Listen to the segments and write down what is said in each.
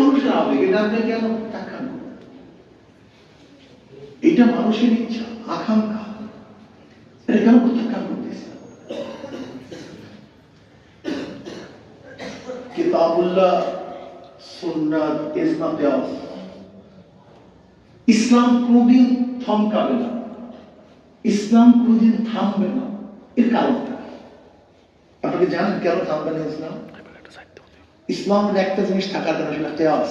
মানুষের আবেগ, এটা আপনি কেন প্রত্যাখ্যান এটা মানুষের ইচ্ছা, আকাঙ্ক্ষা। এটা কেন প্রত্যাখ্যান করতেছে কিতাবুল্লাহ সুন্নাত ইজমা কিয়াস ইসলাম কোনদিন থমকাবে না। ইসলাম কোনদিন থামবে না। এর কারণটা আপনাকে জানেন কেন থামবে না ইসলাম? ইসলামের একটা জিনিস থাকার কারণে সেটা কেয়াস।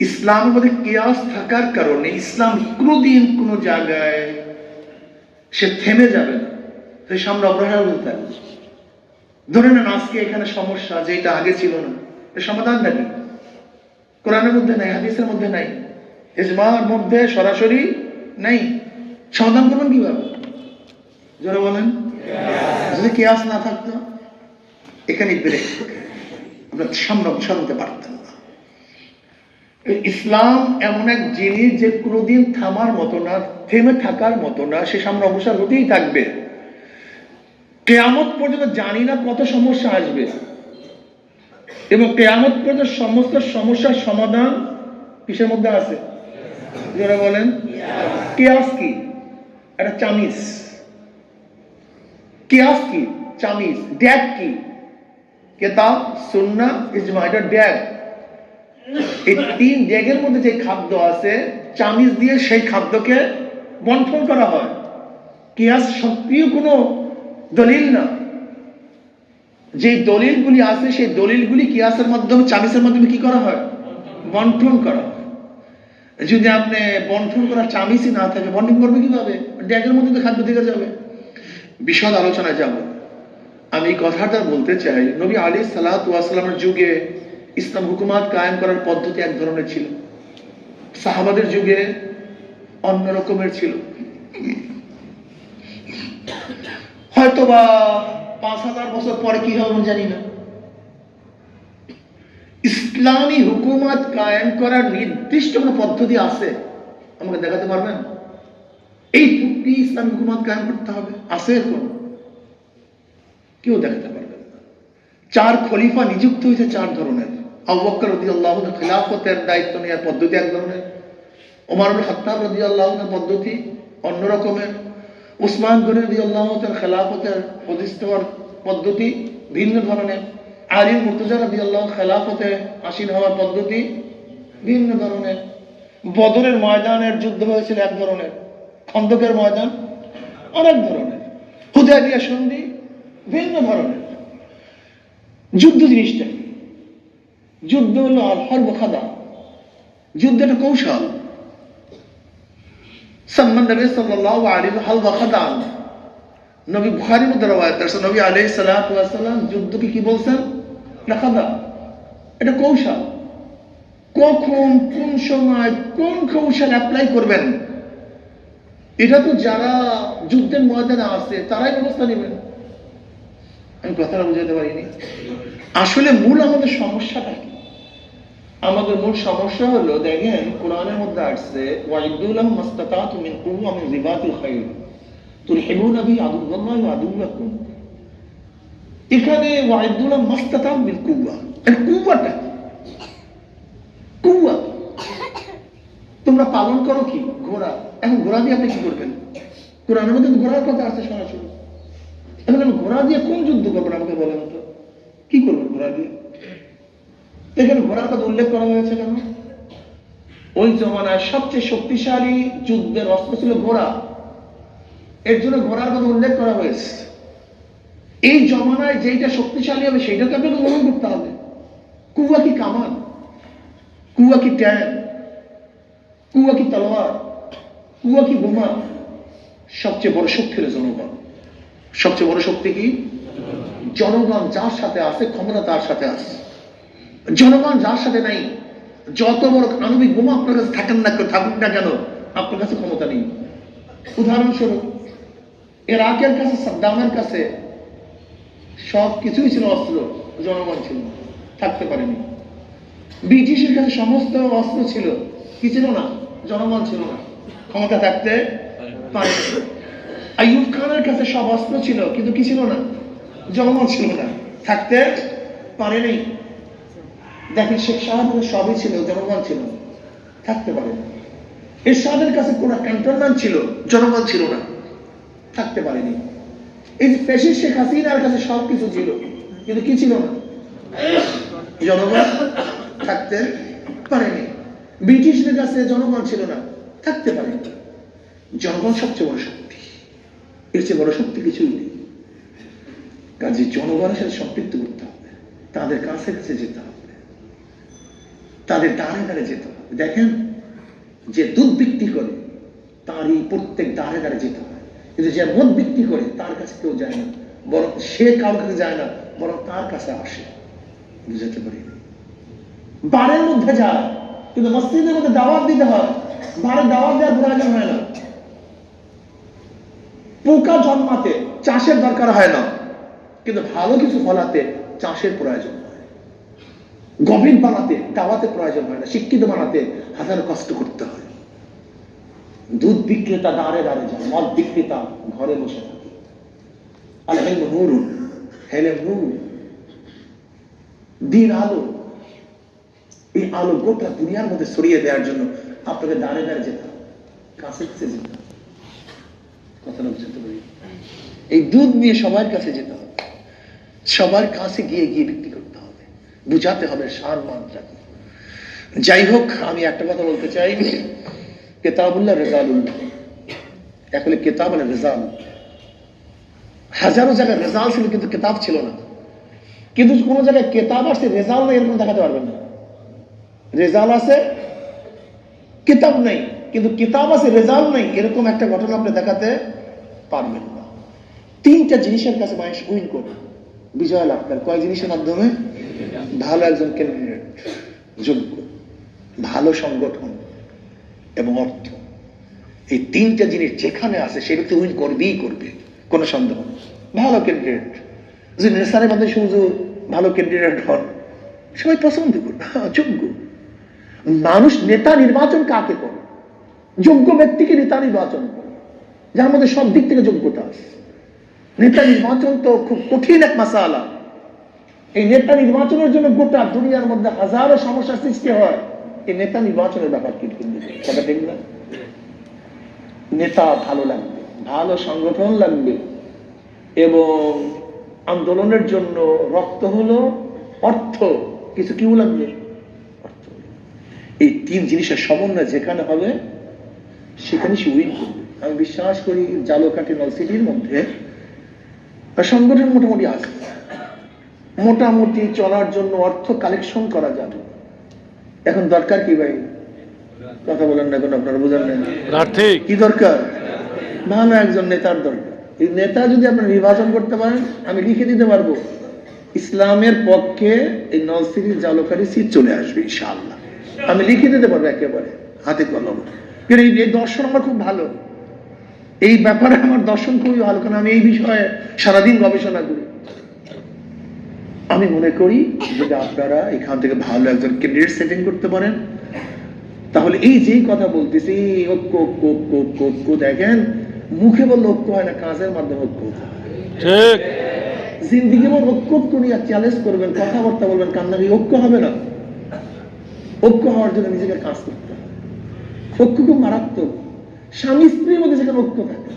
ইসলামের মধ্যে কেয়াস থাকার কারণে ইসলাম কোনোদিন কোনো জায়গায় সে থেমে যাবে না। সে সামনে অগ্রসর হতে থাকবে ধরে নেন আজকে এখানে সমস্যা যেটা আগে ছিল না। এর সমাধান নাকি কোরআনের মধ্যে নাই, হাদিসের মধ্যে নাই। ইজমার মধ্যে সরাসরি নাই। সমাধান করবেন কীভাবে? জোরে বলেন। যদি কেয়াস না থাকতো? এখানে ব্রেক। আমরা সামনে অগ্রসর হতে পারতেন না। ইসলাম এমন এক জিনিস যে কোনোদিন থামার মতো না, থেমে থাকার মতো না, সে সামনে অগ্রসর হতেই থাকবে। কেয়ামত পর্যন্ত জানি না কত সমস্যা আসবে। এবং কেয়ামত পর্যন্ত সমস্ত সমস্যার সমাধান কিসের মধ্যে আছে? যারা বলেন। কেয়াস কি? একটা চামিস কেয়াস কি? চামিস ড্যাগ কি? কেতাব সুন্না ইজমা, এটা ড্যাগ এই তিন ড্যাগের মধ্যে যে খাদ্য আছে চামিজ দিয়ে সেই খাদ্যকে বন্টন করা হয়। কেয়াস সক্রিয় কোনো দলিল না। যে দলিলগুলি আছে, সেই দলিলগুলি কিয়াসের মাধ্যমে চামিসের মাধ্যমে কি করা হয়? বন্টন করা যদি আপনি বন্টন করা চামিসই না থাকে, বন্টন করবে কীভাবে? ড্যাগের মধ্যে তো খাদ্য দিকে যাবে। বিশদ আলোচনায় যাব। আমি এই কথাটা বলতে চাই। নবী আলী সালাতামের যুগে ইসলাম হুকুমাত কায়েম করার পদ্ধতি এক ধরনের ছিল। সাহাবাদের যুগে অন্য রকমের ছিল। হয়তোবা পাঁচ হাজার বছর পরে কি হবে জানি না। ইসলামী হুকুমত কায়েম করার নির্দিষ্ট কোনো পদ্ধতি আছে? আমাকে দেখাতে পারবেন? এই ইসলামী হুকুমত কায়েম করতে হবে। আছে এরকম কেউ দেখাতে পারবেন না। চার খলিফা নিযুক্ত হয়েছে চার ধরনের। আবুবকর রদি আল্লাহ খিলাফতের দায়িত্ব নেওয়ার পদ্ধতি এক ধরনের। ওমর খাত্তাব রদি আল্লাহ পদ্ধতি অন্য রকমের। উসমান গনি রদি আল্লাহ খেলাফতের প্রতিষ্ঠার পদ্ধতি ভিন্ন ধরনের। আলী মুর্তজা রদি আল্লাহ খেলাফতে আসীন হওয়ার পদ্ধতি ভিন্ন ধরনের। বদরের ময়দানের যুদ্ধ হয়েছিল এক ধরনের। খন্দকের ময়দান অনেক ধরনের। হুদায়বিয়া সন্ধি ভিন্ন ধরনের। যুদ্ধ জিনিসটা। যুদ্ধ হলো আল হর্ব খাদা। যুদ্ধ একটা কৌশল। সাম্মান নবী সাল্লাল্লাহু আলাইহি হাল খাদান নবী বুখারীর মধ্যে রওয়ায়াত আছে, নবী আলাইহিস সালাম যুদ্ধকে কি বলছেন? খাদা। এটা কৌশল। কখন, কোন সময়, কোন কৌশল অ্যাপ্লাই করবেন? এটা তো যারা যুদ্ধের ময়দানে আছে, তারাই ব্যবস্থা নেবেন। আমি কথাটা বুঝাতে পারিনি। আসলে মূল আমাদের সমস্যাটা কি? আমাদের মূল সমস্যা হলো, দেখেন, কোরআনের মধ্যে আসছে ওয়াইদুল্লাহ মিন মিন খাইর। তুলহিবুনা বি আদুল্লাহ ওয়া আদুল্লাকুম এখানে ওয়াইদুল্লাহ মাস্তাতাত মিন কুওয়া। এর কুওয়াটা। কি? তোমরা পালন করো কি? ঘোড়া। এখন ঘোড়া দিয়ে আপনি কি করবেন? কোরআনের মধ্যে ঘোড়ার কথা আছে সরাসরি। এখন আমি ঘোড়া দিয়ে কোন যুদ্ধ করবেন আমাকে বলেন তো? কি করবেন ঘোড়া দিয়ে? এখানে ঘোড়ার কথা উল্লেখ করা হয়েছে কেন? ওই জমানায় সবচেয়ে শক্তিশালী যুদ্ধের অস্ত্র ছিল ঘোড়া। এর জন্য ঘোড়ার কথা উল্লেখ করা হয়েছে। এই জমানায় যেইটা শক্তিশালী হবে, সেইটাকে আপনাকে গ্রহণ করতে হবে। কুয়া কি কামান? কুয়া কি ট্যাঙ্ক কুয়া কি তলোয়ার? কুয়া কি বোমা? সবচেয়ে বড় শক্তির জনগণ। সবচেয়ে বড় শক্তি কি? জনগণ যার সাথে আছে, ক্ষমতা তার সাথে আছে। জনগণ যার সাথে নাই, যত বড় আণবিক বোমা আপনার কাছে থাকেন না, থাকুক না কেন, আপনার কাছে ক্ষমতা নেই। উদাহরণস্বরূপ, ইরাকের কাছে, সাদ্দামের কাছে সব কিছুই ছিল অস্ত্র, জনগণ ছিল, থাকতে পারেনি। ব্রিটিশের কাছে সমস্ত অস্ত্র ছিল, কি ছিল না? জনগণ ছিল না। ক্ষমতা থাকতে পারে আইয়ুব খানের কাছে সব অস্ত্র ছিল, কিন্তু কি ছিল না? জনগণ ছিল না। থাকতে পারেনি দেখেন, শেখ শাহাবুদের সবই ছিল, জনগণ ছিল। থাকতে পারে না এরশাদের কাছে কোন ক্যান্টনমেন্ট ছিল, জনগণ ছিল না। থাকতে পারেনি এই যে পেশি শেখ হাসিনার কাছে সব কিছু ছিল, কিন্তু কি ছিল না? জনগণ থাকতে পারেনি ব্রিটিশদের কাছে জনগণ ছিল না। থাকতে পারেনি জনগণ সবচেয়ে বড় শক্তি। এর চেয়ে বড় শক্তি কিছুই নেই। কাজে জনগণের সাথে সম্পৃক্ত করতে হবে। তাদের কাছে কাছে যেতে হবে। তাদের দ্বারে দ্বারে যেতে হবে। দেখেন, যে দুধ বিক্রি করে তারই প্রত্যেক দ্বারে দ্বারে যেতে হয়। কিন্তু যে মদ বিক্রি করে, তার কাছে কেউ যায় না। বরং সে কারোর কাছে যায় না, বরং তার কাছে আসে। বুঝাতে পারি? বারের মধ্যে যায়, কিন্তু মসজিদের মধ্যে দাওয়াত দিতে হয়। বারের দাওয়াত দেওয়ার প্রয়োজন হয় না। পোকা জন্মাতে চাষের দরকার হয় না। কিন্তু ভালো কিছু ফলাতে চাষের প্রয়োজন হয়। গভীর বানাতে, দাওয়াতে প্রয়োজন হয় না। শিক্ষিত বানাতে হাজার কষ্ট করতে হয়। দুধ বিক্রেতা দাঁড়ে দাঁড়ে যায় মদ বিক্রেতা ঘরে বসে থাকে। আল হেলম নুরুন হেলেম নুর দিন আলো, এই আলো গোটা দুনিয়ার মধ্যে ছড়িয়ে দেওয়ার জন্য আপনাকে দাঁড়ে দাঁড়ে যেতে হবে। কাছে যেতে হবে। কথাটা বুঝতে পারি এই দুধ নিয়ে সবার কাছে যেতে হবে। সবার কাছে গিয়ে গিয়ে বিক্রি করতে হবে। বুঝাতে হবে সার মাত্রা যাই হোক, আমি একটা কথা বলতে চাই। কেতাবুল্লাহ রেজালুল্লাহ এখন কেতাব মানে রেজাল। হাজারো জায়গায় রেজাল ছিল, কিন্তু কেতাব ছিল না। কিন্তু কোনো জায়গায় কেতাব আসছে, রেজাল নেই, এরকম দেখাতে পারবেন না। রেজাল আছে, কিতাব নেই। কিন্তু কিতাব আছে, রেজাল্ট নেই, এরকম একটা ঘটনা আপনি দেখাতে পারবেন না। তিনটা জিনিসের কাছে মানুষ উইন করবে বিজয় লাভ করে। কয় জিনিসের মাধ্যমে? ভালো একজন ক্যান্ডিডেট যোগ্য ভালো সংগঠন এবং অর্থ। এই তিনটা জিনিস যেখানে আছে সে ব্যক্তি উইন করবেই করবে। কোনো সন্দেহ ভালো ক্যান্ডিডেট যে নেশারের মধ্যে শুধু ভালো ক্যান্ডিডেট হন, সবাই পছন্দ করবে। হ্যাঁ যোগ্য। মানুষ নেতা নির্বাচন কাকে করে? যোগ্য ব্যক্তিকে নেতা নির্বাচন করে। যার মধ্যে সব দিক থেকে যোগ্যতা আছে। নেতা নির্বাচন তো খুব কঠিন এক মাসালা। এই নেতা নির্বাচনের জন্য গোটা দুনিয়ার মধ্যে হাজারো সমস্যার সৃষ্টি হয়। এই নেতা নির্বাচনের ব্যাপার কি কথা নেতা ভালো লাগবে, ভালো সংগঠন লাগবে। এবং আন্দোলনের জন্য রক্ত হলো অর্থ। কিছু কিউ লাগবে? এই তিন জিনিসের সমন্বয় যেখানে হবে সেখানে সে উইন করবে আমি বিশ্বাস করি জালকাঠি নলসিটির মধ্যে সংগঠন মোটামুটি আছে মোটামুটি চলার জন্য অর্থ কালেকশন করা যাবে। এখন দরকার কি ভাই? কথা বলেন না কেন আপনারা বোঝেন না? কি দরকার? ভালো একজন নেতার দরকার। এই নেতা যদি আপনার নির্বাচন করতে পারেন আমি লিখে দিতে পারব। ইসলামের পক্ষে এই নলসিরি জালকারি সিট চলে আসবে ইনশাআল্লাহ। আমি লিখে দিতে পারব একেবারে হাতে কলম। এই দর্শন আমার খুব ভালো। এই ব্যাপারে আমার দর্শন খুবই ভালো কারণ আমি এই বিষয়ে সারাদিন গবেষণা করি। আমি মনে করি যদি আপনারা এখান থেকে ভালো একজন ক্যান্ডিডেট সেটিং করতে পারেন তাহলে এই যেই কথা বলতেছি ঐক্য ঐক্য ঐক্য ঐক্য ঐক্য দেখেন মুখে বললে ঐক্য হয় না কাজের মাধ্যমে ঐক্য ঠিক। জিন্দিগি বল ঐক্য ঐক্য নিয়ে চ্যালেঞ্জ করবেন কথাবার্তা বলবেন কান্না ঐক্য হবে না। ঐক্য হওয়ার জন্য নিজেকে কাজ করতে ঐক্য খুব মারাত্মক। স্বামী স্ত্রীর মধ্যে যেখানে ঐক্য থাকে।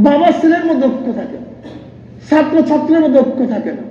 বাবা ছেলের মধ্যে ঐক্য থাকে। ছাত্র ছাত্রের মধ্যে ঐক্য থাকে না।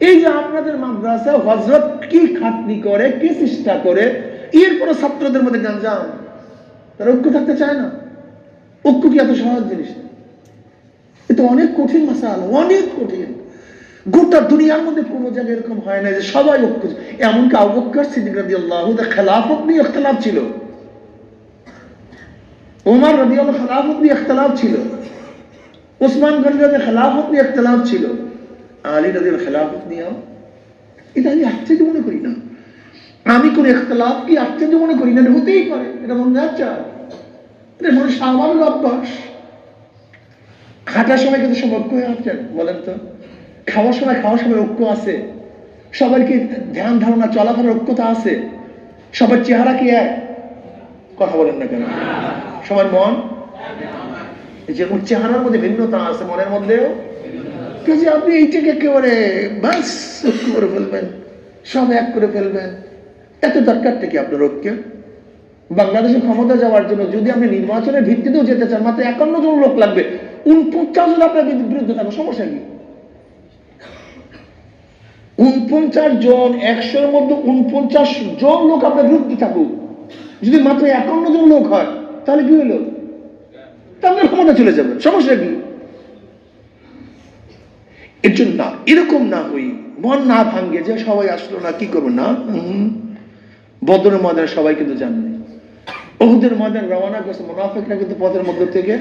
এই যে আপনাদের মাদ্রাসা হজরত কি খাটনি করে, কি চেষ্টা করে এরপরে ছাত্রদের মধ্যে গাঞ্জাম তারা ঐক্য থাকতে চায় না। ঐক্য কি এত সহজ জিনিস? এটা অনেক কঠিন মাসাল, অনেক কঠিন। গোটা দুনিয়ার মধ্যে কোনো জায়গায় এরকম হয় না যে সবাই ঐক্য। এমনকি আবক্কর সিদ্দিক রাদিয়াল্লাহু তাআলা খেলাফত নিয়ে ইখতিলাফ ছিল। ওমর রাদিয়াল্লাহু খেলাফত নিয়ে ইখতিলাফ ছিল। গনি রাদিয়াল্লাহু খেলাফত নিয়ে ইখতিলাফ ছিল। আলী রাদিয়াল্লাহু খেলাফত নিয়ে এটা আমি আশ্চর্য মনে করি না। আমি কোন ইখতিলাফ কি আশ্চর্য মনে করি না? হতেই পারে। এটা মনে যাচ্ছে এটা মনে স্বাভাবিক অভ্যাস। হাঁটার সময় কিন্তু সব ঐক্য হয়ে আসছেন বলেন তো। খাওয়ার সময় খাওয়ার সময় ঐক্য আছে। সবার কি ধ্যান ধারণা, চলাফেরার ঐক্যতা আছে? সবার চেহারা কি এক? কথা বলেন না কেন? সবার মন? যেমন চেহারার মধ্যে ভিন্নতা আছে, মনের মধ্যেও? কাজে আপনি এইটাকে একেবারে বাস করে ফেলবেন, সব এক করে ফেলবেন। এত দরকারটা কি আপনার ঐক্য বাংলাদেশে ক্ষমতা যাওয়ার জন্য যদি আপনি নির্বাচনের ভিত্তিতেও যেতে চান, মাত্র একান্ন জন লোক লাগবে। উনপঞ্চাশ জন আপনার বিরুদ্ধে থাকবে, সমস্যা কি? উনপঞ্চাশ জন, একশোর মধ্যে উনপঞ্চাশ জন লোক আপনার বিরুদ্ধে থাকুক। যদি মাত্র একান্ন জন লোক হয় তাহলে কি হলো? তাহলে ক্ষমতা চলে যাবে, সমস্যা কি? এর জন্য এরকম না হই মন না ভাঙ্গে যে সবাই আসলো না, কি করব? না। বদরের ময়দানে সবাই কিন্তু জানবে। ওহুদের ময়দান রওনা করছে মোনাফেকরা কিন্তু পথের মধ্যে থেকে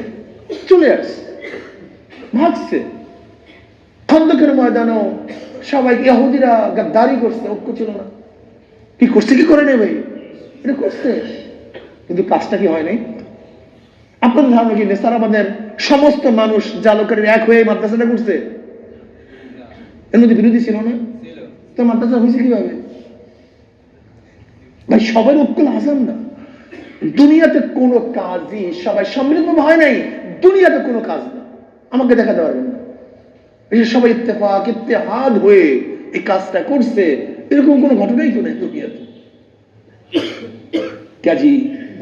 চলে আসছে। ভাগছে। খন্দকের ময়দানও সবাই ইহুদিরা গাদ্দারি করছে, ঐক্য ছিল না। কি করছে, কি করে নেবে? এটা করছে। কিন্তু কাজটা কি হয় নাই? আপনাদের ধারণা কি নেসারাবাদের সমস্ত মানুষ জালকারের এক হয়ে এই মাদ্রাসাটা করছে? এর মধ্যে বিরোধী ছিল না? তো মাদ্রাসা হয়েছে কীভাবে? ভাই সবাই ঐক্য আসাম না। দুনিয়াতে কোনো কাজই সবাই সম্মিলিতভাবে হয় নাই দুনিয়াতে কোনো কাজ না। আমাকে দেখাতে পারবেন না। এই সবাই ইত্তেফাক ইত্তেহাদ হয়ে এই কাজটা করছে এরকম কোনো ঘটনাই তো নেই দুনিয়াতে। কাজী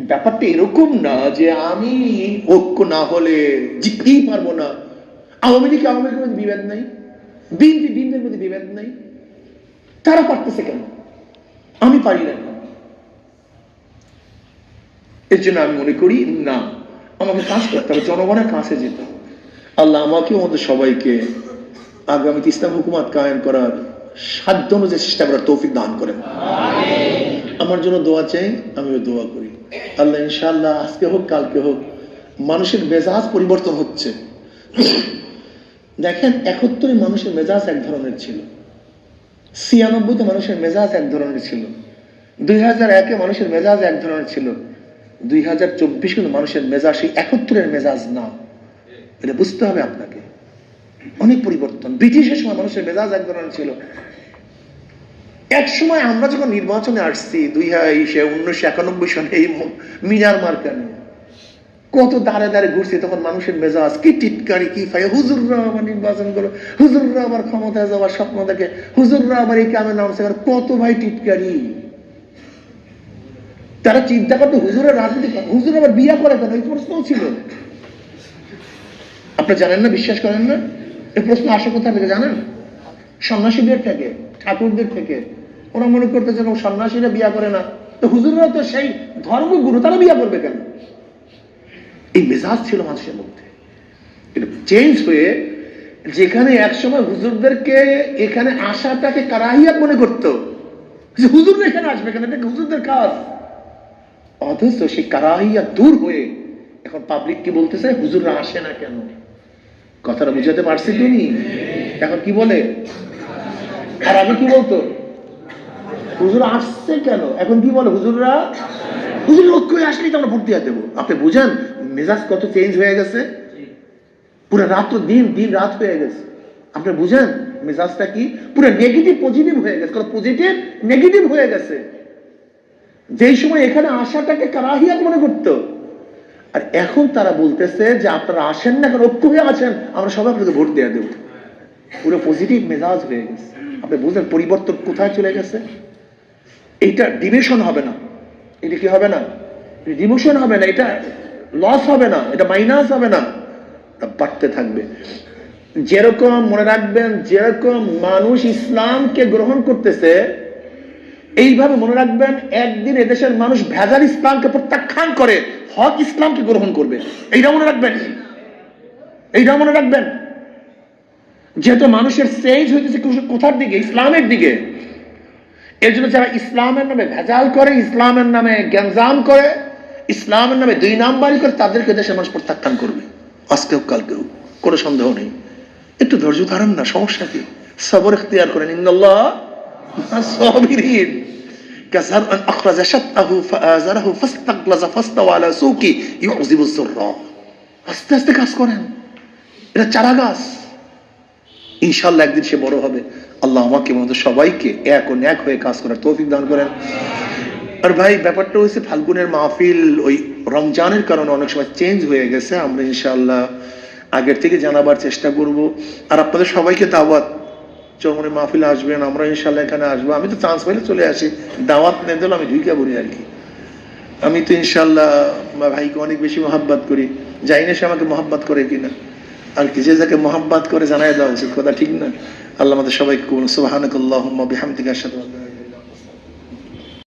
ব্যাপারটা এরকম না যে আমি ঐক্য না হলে জিততেই পারব না। আওয়ামী লীগ আওয়ামী লীগের মধ্যে বিভেদ নাই। বিএনপি বিএনপির মধ্যে বিভেদ নাই। তারা পারতেছে কেন? আমি পারি না এর জন্য আমি মনে করি না আমাকে কাজ করতে হবে জনগণের কাছে যেতে হবে। আল্লাহ আমাকে আমাদের সবাইকে আগামীতে ইসলাম হুকুমাত কায়েম করার সাধ্য অনুযায়ী চেষ্টা করার তৌফিক দান করেন। আমার জন্য দোয়া চাই আমিও দোয়া করি। আল্লাহ ইনশাআল্লাহ আজকে হোক, কালকে হোক, মানুষের মেজাজ পরিবর্তন হচ্ছে। দেখেন একাত্তরে মানুষের মেজাজ এক ধরনের ছিল। ছিয়ানব্বইতে মানুষের মেজাজ এক ধরনের ছিল। দুই হাজার একে মানুষের মেজাজ এক ধরনের ছিল। দুই হাজার চব্বিশ কিন্তু মানুষের মেজাজ সেই একাত্তরের মেজাজ না। এটা বুঝতে হবে আপনাকে। অনেক পরিবর্তন। ব্রিটিশের সময় মানুষের মেজাজ এক ধরনের ছিল। এক সময় আমরা যখন নির্বাচনে আসছি, দুই হাজার উনিশশো একানব্বই সনে এই মিনার মার্কা নিয়ে। কত দাঁড়ে দাঁড়ে ঘুরছে, তখন মানুষের মেজাজ কি টিটকারি, কি ফাই হুজুররা আবার নির্বাচন করো, হুজুররা আবার ক্ষমতায় যাওয়ার স্বপ্ন দেখে, হুজুররা আবার এই কামে নামছে, এবার কত ভাই টিটকারি। তারা চিন্তা করতো, হুজুরের রাজনীতি হুজুর আবার বিয়া করে কেন? এই প্রশ্নও ছিল। আপনি জানেন না, বিশ্বাস করেন না? এই প্রশ্ন আসে কোথা থেকে জানেন? সন্ন্যাসীদের থেকে, ঠাকুরদের থেকে। ওরা মনে করতে যেন সন্ন্যাসীরা বিয়া করে না। তো হুজুররা তো সেই ধর্মগুরু, তারা বিয়া করবে কেন? এই মেজাজ ছিল মানুষের মধ্যে। চেঞ্জ হয়ে যেখানে একসময় হুজুরদেরকে এখানে আসাটাকে কারাহিয়াত মনে করতো। যে হুজুর এখানে আসবে কেন? এটা হুজুরদের কাজ? অথচ সেই কারাহিয়া দূর হয়ে এখন পাবলিক কি বলতেছে হুজুররা আসে না কেন? কথাটা বুঝাতে পারছি তুমি এখন কি বলে? আর আগে কি বলতো? হুজুর আসছে কেন? এখন কি বলে, হুজুররা, হুজুর হয়ে আসলেই তো আমরা ভোট দিয়ে দেবো। আপনি বুঝেন, মেজাজ কত চেঞ্জ হয়ে গেছে? পুরো রাত তো দিন দিন রাত হয়ে গেছে। আপনি বুঝেন, মেজাজটা কি? পুরো নেগেটিভ পজিটিভ হয়ে গেছে। কারণ পজিটিভ নেগেটিভ হয়ে গেছে। যেই সময় এখানে আসাটাকে কারাহিয়াত মনে করতো। আর এখন তারা বলতেছে যে আপনারা আসেন না, কারণ ঐক্য হয়ে আছেন, আমরা সবাই আপনাকে ভোট দেওয়া দেবো। পুরো পজিটিভ মেজাজ হয়ে গেছে। আপনি বুঝলেন পরিবর্তন কোথায় চলে গেছে? এইটা ডিভিশন হবে না। এটা কি হবে না? ডিমোশন হবে না, এটা লস হবে না, এটা মাইনাস হবে না। এটা বাড়তে থাকবে। যেরকম মনে রাখবেন, যেরকম মানুষ ইসলামকে গ্রহণ করতেছে, এইভাবে মনে রাখবেন, একদিন এদেশের মানুষ ভেজাল ইসলামকে প্রত্যাখ্যান করে, হক ইসলামকে গ্রহণ করবে। এইটা মনে রাখবেন। এইটা মনে রাখবেন। যেহেতু মানুষের চেঞ্জ হইতেছে কোথার দিকে? ইসলামের দিকে। এর জন্য যারা ইসলামের নামে ভেজাল করে ইসলামের নামে গ্যাঞ্জাম করে ইসলামের নামে দুই নাম্বারই করে তাদেরকে দেশের মানুষ প্রত্যাখ্যান করবে আজকে হোক কালকে হোক কোনো সন্দেহ নেই একটু ধৈর্য ধারণ না সমস্যা কি সবর ইখতিয়ার করেন ইন্দাল্লাহ সাবিরিন كزرع أخرج شطأه فآزره فاستغلظ فاستوى على سوقه يعذب الزراع আস্তে আস্তে কাজ করেন এটা চারা গাছ ইনশাল্লাহ একদিন সে বড় হবে আল্লাহ আমাকে মতো সবাইকে এক ও ন্যাক হয়ে কাজ করার তৌফিক দান করেন। আর ভাই, ব্যাপারটা হচ্ছে ফাল্গুনের মাহফিল, ওই রমজানের কারণে অনেক সময় চেঞ্জ হয়ে গেছে। আমরা ইনশাল্লাহ আগের থেকে জানাবার চেষ্টা করব। আর আপনাদের সবাইকে দাওয়াত চরমনে মাহফিলে আসবেন, আমরা ইনশাল্লাহ এখানে আসব। আমি তো চান্স পাইলে চলে আসি। দাওয়াত নেই দিলে আমি ঢুকে বলি আর কি। আমি তো ইনশাল্লাহ ভাইকে অনেক বেশি মহাব্বাত করি। জানি না সে আমাকে মহাব্বাত করে কিনা। আর কি যে যাকে মহাব্বাত করে জানাই দেওয়া উচিত, কথা ঠিক না। আল্লাহ আমাদের সবাইকে কবুল আল্লা